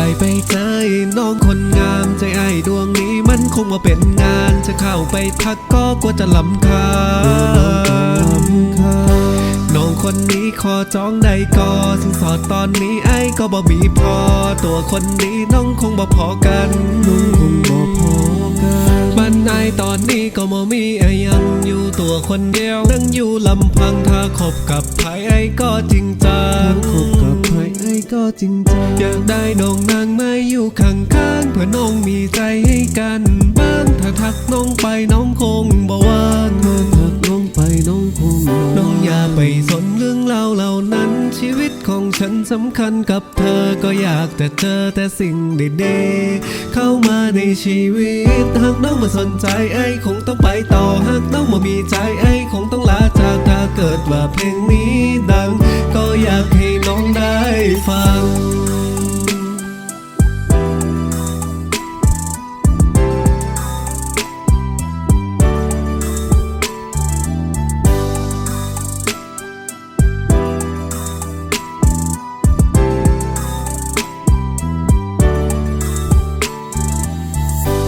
ได้ไปเจอไอ้น้องคนงามใจไอ้ดวงนี้มันคงมาเป็นงาน จะเข้าไปทักก็กลัวจะลำคาญน้องคนนี้ขอจองได้ก็สินสอดตอนนี้ไอ้ก็บ่มีพอ ตัวคนนี้น้องคงบ่พอกันน้องคงบ่พอกันบ้านไอ้ตอนนี้ก็บ่มีไอ้ยังอยู่ตัวคนเดียวนั่งอยู่ลำพังถ้าคบกับไผไอ้ก็จริงจังคบ ก็จริงจังอยากได้น้องนางมาอยู่ข้างๆเพื่อน้องมีใจให้กันบ้างถ้าทักน้องไปน้องคงบ่ว่างถ้าทักน้องไปน้องคงน้องอย่าไปสนเรื่องเล่าเหล่านั้น ชีวิตของฉันสำคัญกับเธอก็อยากจะเจอแต่สิ่งดีๆเข้ามาในชีวิตหากน้องมาสนใจไอ้คงต้องไปต่อหากน้องมามีใจไอ้คงต้องลาจากถ้าเกิดว่าเพลงนี้ ฟัง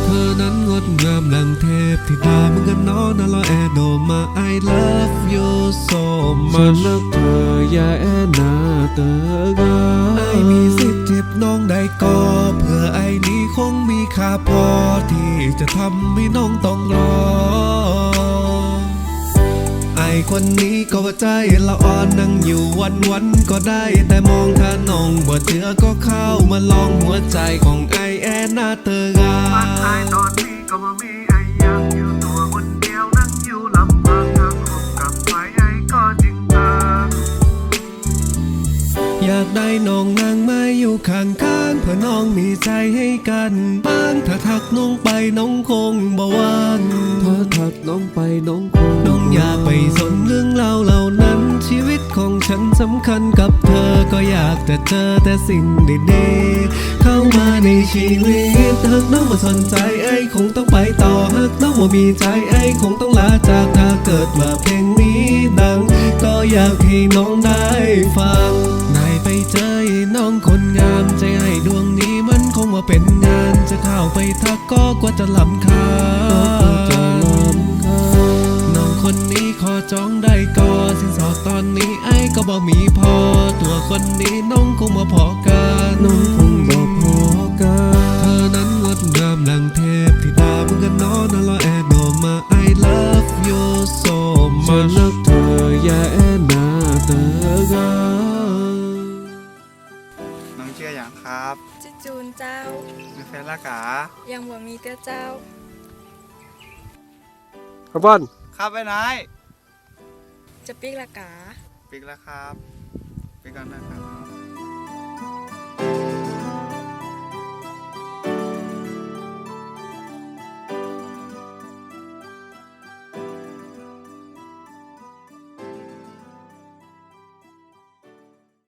เธอนั้นงดงามดังเทพที่ตาเหมือนกันน้อนนลอแอโนมา I love you so ฉัน much รักเธออย่าแอนนา เตอกไอมีสิทธิ์เจ็บน้องได้ก็เพื่อไอนี้คงมีค่าพอที่จะทำให้น้องต้องรอไอคนนี้ก็ว่าใจละอ่อนนั่งอยู่วันวันก็ได้แต่มองถ้าน้องบ่เจือก็เข้ามาลองหัวใจของไอแอนนาเตอก อยากได้น้องนางมาอยู่ข้างข้างๆเพื่อน้องมีใจให้กันบ้างถ้าทักน้องไปน้องคงบ่ว่างถ้าทักน้องไปน้องคงน้องอย่าไปสนเรื่องราวเหล่านั้นชีวิตของฉันสำคัญกับเธอก็อยากจะเจอแต่สิ่งดีๆเข้ามาในชีวิตหากน้องมาสนใจไอ้คงต้องไปต่อหากน้องว่ามีใจไอ้คงต้องลาจากถ้าเกิดว่าเพลงนี้ดัง ก็อยากให้น้องได้ฟัง ว่าเป็นงานจะเข้าไปทักก็กว่าจะลำคาญจะลำคาน้องคนนี้ขอจองได้ก็สินสอดตอนนี้ไอ้ก็บอกมีพอ ตัวคนนี้น้องคงมาพอกัน น้องเชื่ออย่างครับจิจูนเจ้ามีแฟนและกายังบ่มีเต้าเจ้าขบอนครับไปไหนจะปิกละกาปิกแล้วครับปิกกันนะครับ